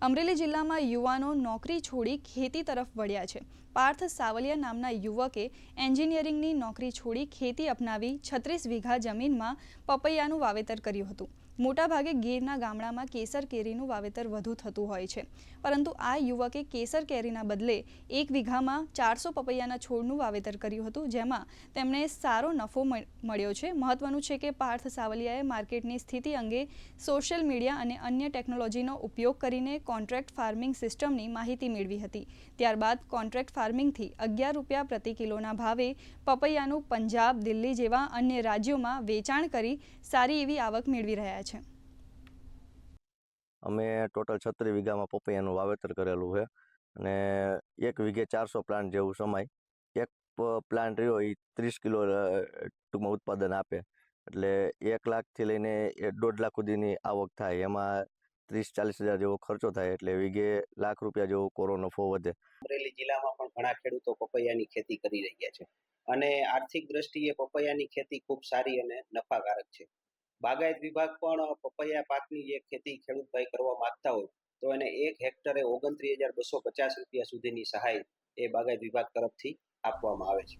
અમરેલી જિલ્લામાં યુવાનો નોકરી છોડી ખેતી તરફ વળ્યા છે. પાર્થ સાવલિયા નામના યુવકે એન્જિનિયરિંગની નોકરી છોડી ખેતી અપનાવી છત્રીસ વીઘા જમીનમાં પપૈયાનું વાવેતર કર્યું હતું. મોટાભાગે ગીરના ગામડામાં કેસર કેરીનું વાવેતર વધુ થતું હોય છે. પરંતુ આ યુવકે કેસર કેરીના બદલે એક વીઘામાં ચારસો પપૈયાના છોડનું વાવેતર કર્યું હતું, જેમાં તેમણે સારો નફો મળ- મળ્યો છે. મહત્વનું છે કે પાર્થ સાવલિયાએ માર્કેટની સ્થિતિ અંગે સોશિયલ મીડિયા અને અન્ય ટેકનોલોજીનો ઉપયોગ કરીને કોન્ટ્રાક્ટ ફાર્મિંગ સિસ્ટમની માહિતી મેળવી હતી. ત્યારબાદ કોન્ટ્રાક્ટ ફાર્મિંગથી અગિયાર રૂપિયા પ્રતિ કિલોના ભાવે પપૈયાનું પંજાબ, દિલ્હી જેવા અન્ય રાજ્યોમાં વેચાણ કરી સારી એવી આવક મેળવી રહ્યા છે અમે ટોટલ છત્રીસ વીઘામાં પપૈયાનું વાવેતર કરેલું છે અને એક વીઘે ચારસો પ્લાન્ટ જેવું સમાય. એક પ્લાન્ટ રહ્યો એ ત્રીસ કિલો ટૂંકમાં ઉત્પાદન આપે. એટલે એક લાખથી લઈને દોઢ લાખ સુધીની આવક થાય. એમાં ત્રીસ ચાલીસ હજાર જેવો ખર્ચો થાય એટલે વીઘે લાખ રૂપિયા જેવો કોરો નફો વધે. અમરેલી જિલ્લામાં પણ ઘણા ખેડૂતો પપૈયાની ખેતી કરી રહ્યા છે. અને આર્થિક દ્રષ્ટિએ પપૈયાની ખેતી ખૂબ સારી અને નફાકારક છે. બાગાયત વિભાગ પણ પપૈયા પાકની જે ખેતી ખેડૂત ભાઈ કરવા માંગતા હોય, તો એને એક હેક્ટરે ઓગણત્રીસ હજાર બસો પચાસ રૂપિયા સુધીની સહાય એ બાગાયત વિભાગ તરફથી આપવામાં આવે છે.